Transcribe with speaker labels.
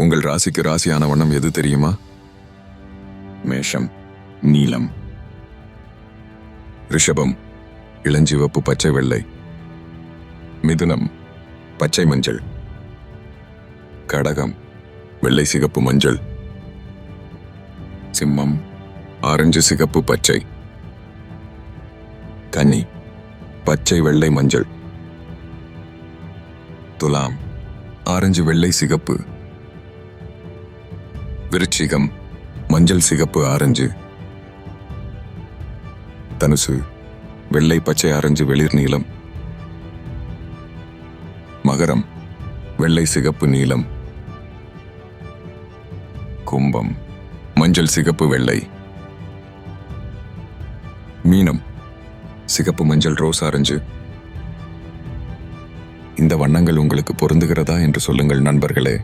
Speaker 1: உங்கள் ராசிக்கு ராசியான வண்ணம் எது தெரியுமா? மேஷம் நீலம். ரிஷபம் இளஞ்சிவப்பு பச்சை வெள்ளை. மிதுனம் பச்சை மஞ்சள். கடகம் வெள்ளை சிகப்பு மஞ்சள். சிம்மம் ஆரஞ்சு சிகப்பு பச்சை. கன்னி பச்சை வெள்ளை மஞ்சள். துலாம் ஆரஞ்சு வெள்ளை சிகப்பு. விருச்சிகம் மஞ்சள் சிகப்பு ஆரஞ்சு தனுசு வெள்ளை பச்சை ஆரஞ்சு வெளிர் நீளம் மகரம் வெள்ளை சிகப்பு நீலம் கும்பம் மஞ்சள் சிகப்பு வெள்ளை மீனம் சிகப்பு மஞ்சள் ரோஸ் ஆரஞ்சு. இந்த வண்ணங்கள் உங்களுக்கு பொருந்துகிறதா என்று சொல்லுங்கள் நண்பர்களே.